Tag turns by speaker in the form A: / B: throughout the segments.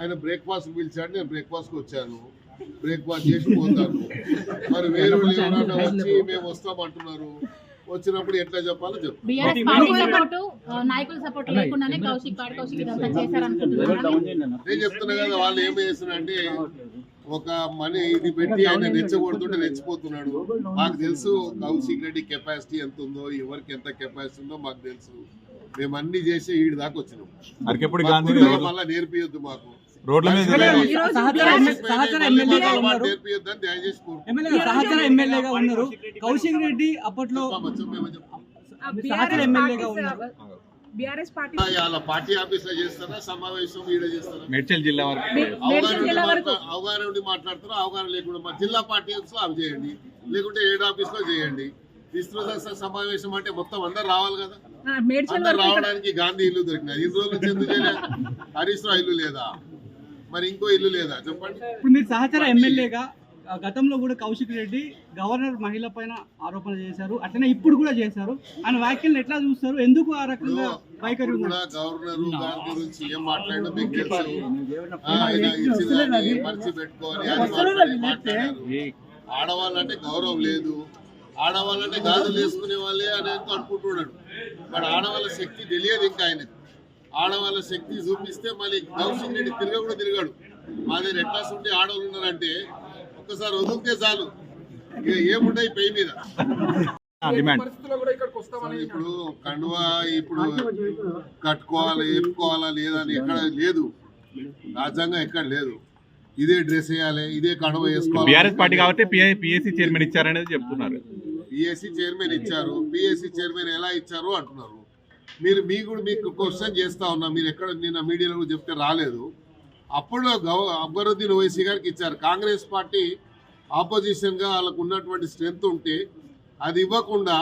A: ఆయన బ్రేక్ఫాస్ట్ పిలిచాడు నేను బ్రేక్ఫాస్ట్కి వచ్చాను. బ్రేక్ఫాస్ట్ చేసి పోతాను మరి వేరే వచ్చి మేము వస్తామంటున్నారు. వచ్చినప్పుడు ఎట్లా చెప్పాలో నేను చెప్తున్నా కదా వాళ్ళు ఏం చేస్తున్నారంటే ఒక మనీ ఇది పెట్టి ఆయన రెచ్చగొడుతుంటే రెచ్చిపోతున్నాడు. మాకు తెలుసు కౌశిక్ రెడ్డి కెపాసిటీ ఎంత ఉందో ఎవరికి ఎంత కెపాసిటీ ఉందో మాకు తెలుసు. మేము అన్ని చేసి ఈడి దాకా వచ్చినాం. మళ్ళా నేర్పియొద్దు మాకు.
B: రోడ్ల మీద
C: సహచర ఎమ్మెల్యేగా ఉన్నారు. కౌశిక్ రెడ్డి అప్పట్లో. సహచర ఎమ్మెల్యేగా ఉన్నారు.
D: బీఆర్ఎస్ పార్టీ
A: ఆఫీస్లో చేస్తారా? సమావేశం ఈడ చేస్తారా?
B: మేడ్చల్ జిల్లా వరకు.
A: అవగాహన ఉండి అవగాహన ఉండి మాట్లాడతారా? అవగాహన లేకుండా మా జిల్లా పార్టీ ఆఫీస్లో అవి చేయండి. లేకుంటే ఏడు ఆఫీస్లో చేయండి. విస్తృత సమావేశం అంటే మొత్తం అందరు రావాలి కదా?
D: మేడ్చల్
A: అందరు రావడానికి గాంధీ ఇల్లు దొరికినది ఇన్ని రోజులు చెందు హరీష్ రావు ఇల్లు లేదా? మరి ఇంకో ఇల్లు లేదా? చెప్పండి.
C: ఇప్పుడు మీరు సహచర ఎమ్మెల్యేగా గతంలో కూడా కౌశిక్ రెడ్డి గవర్నర్ మహిళ పైన ఆరోపణ చేశారు. అట్లనే ఇప్పుడు కూడా చేశారు. ఆయన వ్యాఖ్యలను ఎట్లా చూస్తారు? ఎందుకు ఆ రకంగా వైఖరి
A: గవర్నర్ గురించి ఏం మాట్లాడినా మీకు తెలుసు. మర్చి పెట్టుకోవాలి ఆడవాళ్ళంటే గౌరవం లేదు. ఆడవాళ్ళంటే గాజులు వేసుకునే వాళ్ళే అని అనుకుంటున్నాడు. మరి ఆడవాళ్ళ శక్తి తెలియదు ఇంకా ఆయనకు. ఆడవాళ్ళ శక్తి చూపిస్తే మళ్ళీ కౌశిక్ రెడ్డి తిరగ కూడా తిరగాడు. మా దగ్గర ఎట్లా ఉంటే ఆడవాళ్ళు ఉన్నారంటే ఒక్కసారి వదిలితే చాలు. ఇక ఏముంటాయి పై మీద? ఇప్పుడు కండువా ఇప్పుడు కట్టుకోవాలి చెప్పుకోవాలా లేదా అని ఎక్కడ లేదు. రాజ్యాంగం ఎక్కడ లేదు. ఇదే డ్రెస్ వేయాలి ఇదే కండువ వేసుకోవాలి.
B: బీఆర్ఎస్ పార్టీ కాబట్టి పిఎస్సి చైర్మన్ ఇచ్చారనేది చెప్తున్నారు.
A: పిఎస్సి చైర్మన్ ఇచ్చారు. పిఎస్సి చైర్మన్ ఎలా ఇచ్చారు అంటున్నారు. మీరు మీ కూడా మీకు క్వశ్చన్ చేస్తా ఉన్నా మీరు ఎక్కడ నిన్న మీడియాలో కూడా చెప్తే రాలేదు. అప్పుడు గవ అక్బరుద్దీన్ ఓవైసీ గారికి ఇచ్చారు. కాంగ్రెస్ పార్టీ ఆపోజిషన్గా వాళ్ళకు ఉన్నటువంటి స్ట్రెంత్ ఉంటే అది ఇవ్వకుండా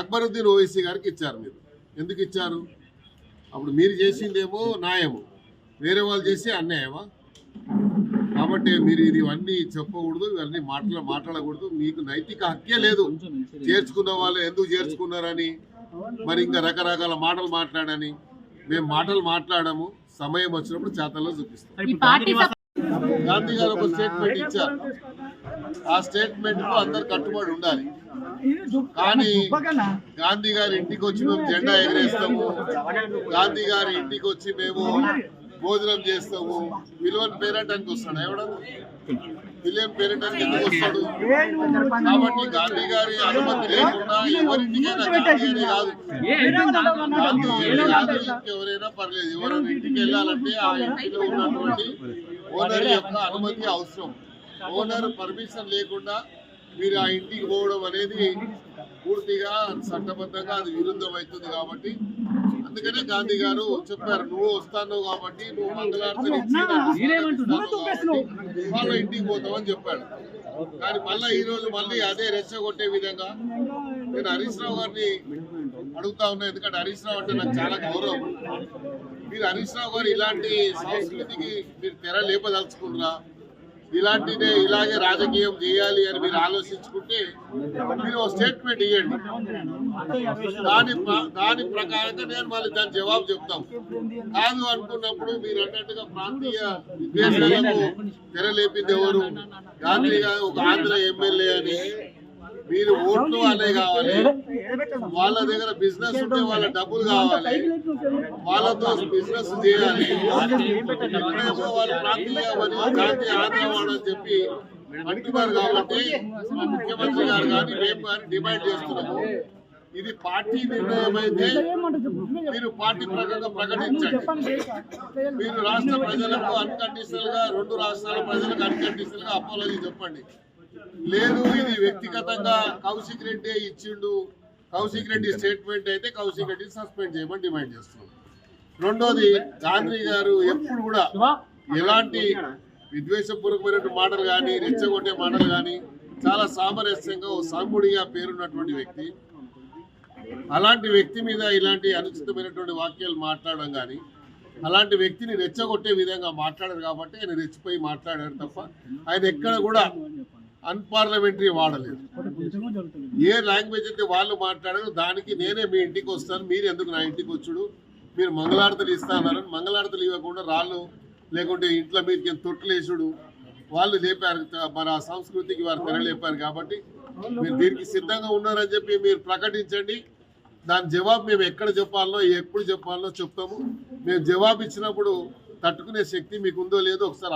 A: అక్బరుద్దీన్ ఓవైసీ గారికి ఇచ్చారు మీరు. ఎందుకు ఇచ్చారు? అప్పుడు మీరు చేసిందేమో న్యాయము. వేరే వాళ్ళు చేసి అన్యాయమా? కాబట్టి మీరు ఇది ఇవన్నీ చెప్పకూడదు ఇవన్నీ మాట్లా మాట్లాడకూడదు. మీకు నైతిక హక్కే లేదు. చేర్చుకున్న వాళ్ళు ఎందుకు చేర్చుకున్నారని? మరి ఇంకా రకరకాల మాటలు మాట్లాడని మేము మాటలు మాట్లాడము సమయం వచ్చినప్పుడు చేతల్లో చూపిస్తాం. గాంధీ గారు ఒక స్టేట్మెంట్ ఇచ్చారు. ఆ స్టేట్మెంట్కు అందరు కట్టుబడి ఉండాలి. కానీ గాంధీ గారి ఇంటికి వచ్చి మేము జెండా ఎగరేస్తాము. గాంధీ గారి ఇంటికి వచ్చి మేము భోజనం చేస్తాము. విలువని పేరటానికి వస్తాడు ఎవడన్నా? విలియం పేరటానికి ఎందుకు వస్తాడు కాబట్టి గాంధీ గారి అనుమతి లేకుండా ఎవరింటికైనా గాంధీ కాదు. ఇంకెవరైనా పర్లేదు. ఎవరైనా ఇంటికి వెళ్ళాలంటే ఆ ఇంటిలో ఉన్నటువంటి ఓనర్ యొక్క అనుమతి అవసరం. ఓనర్ పర్మిషన్ లేకుండా మీరు ఆ ఇంటికి పోవడం అనేది పూర్తిగా చట్టబద్ధంగా అది విరుద్ధం అవుతుంది కాబట్టి అందుకనే గాంధీ గారు చెప్పారు నువ్వు వస్తాను కాబట్టి నువ్వు వాళ్ళ ఇంటికి పోతామని చెప్పాడు. కానీ మళ్ళీ ఈ రోజు మళ్ళీ అదే రెచ్చగొట్టే విధంగా నేను హరీష్ రావు గారిని అడుగుతా ఉన్నా ఎందుకంటే హరీష్ రావు అంటే నాకు చాలా గౌరవం. మీరు హరీష్ రావు గారు ఇలాంటి సంస్కృతికి మీరు తెర లేపదలుచుకున్నారా ఇలాంటిదే ఇలాగే రాజకీయం చేయాలి అని మీరు ఆలోచించుకుంటే మీరు ఒక స్టేట్మెంట్ ఇవ్వండి దాని ప్ర- దాని ప్రకారంగా నేను మళ్ళీ దాని జవాబు చెప్తాం. కాదు అనుకున్నప్పుడు మీరు అన్నట్టుగా ప్రాంతీయ విద్వేషాలకు తెరలేపింది ఎవరు? గాంధీ ఒక ఆంధ్ర ఎమ్మెల్యే అని మీరు ఓట్లు వాళ్ళే కావాలి. వాళ్ళ దగ్గర బిజినెస్ ఉంటే వాళ్ళ డబ్బులు కావాలి. వాళ్ళతో బిజినెస్ చేయాలి. వాళ్ళు ప్రాంతీయ వాళ్ళని చెప్పి అంటున్నారు కాబట్టి ముఖ్యమంత్రి గారు కానీ మేము కానీ డిమాండ్ చేస్తున్నాము. ఇది పార్టీ నిర్ణయం అయితే మీరు పార్టీ ప్రకారంగా ప్రకటించండి. మీరు రాష్ట్ర ప్రజలకు అన్కండిషనల్గా రెండు రాష్ట్రాల ప్రజలకు అన్కండిషనల్గా అపాలజీ చెప్పండి. లేదు ఇది వ్యక్తిగతంగా కౌశిక్ రెడ్డి ఇచ్చిండు. కౌశిక్ రెడ్డి స్టేట్మెంట్ అయితే కౌశిక్ రెడ్డి సస్పెండ్ చేయమని డిమాండ్ చేస్తున్నాం. రెండోది గాంధీ గారు ఎప్పుడు కూడా ఎలాంటి విద్వేషపూర్వకమైనటువంటి మాటలు కానీ రెచ్చగొట్టే మాటలు కానీ చాలా సామరస్యంగా ఓ సాముడిగా పేరున్నటువంటి వ్యక్తి. అలాంటి వ్యక్తి మీద ఇలాంటి అనుచితమైనటువంటి వాక్యాలు మాట్లాడడం కానీ అలాంటి వ్యక్తిని రెచ్చగొట్టే విధంగా మాట్లాడారు కాబట్టి ఆయన రెచ్చిపోయి మాట్లాడారు తప్ప ఆయన ఎక్కడ కూడా అన్పార్లమెంటరీ వాడలేదు. ఏ లాంగ్వేజ్ అయితే వాళ్ళు మాట్లాడారో దానికి నేనే మీ ఇంటికి వస్తాను మీరు ఎందుకు నా ఇంటికి వచ్చుడు? మీరు మంగళారతలు ఇస్తా అన్నారు. మంగళారతలు ఇవ్వకుండా రాళ్ళు లేకుంటే ఇంట్లో మీదకి తొట్టులేసుడు వాళ్ళు లేపారు మన సంస్కృతికి వారు తెరలేపారు కాబట్టి మీరు దీనికి సిద్ధంగా ఉన్నారని చెప్పి మీరు ప్రకటించండి. దాని జవాబు మేము ఎక్కడ చెప్పాలో ఎప్పుడు చెప్పాలో చెప్తాము. మేము జవాబు ఇచ్చినప్పుడు తట్టుకునే శక్తి మీకు ఉందో లేదో ఒకసారి.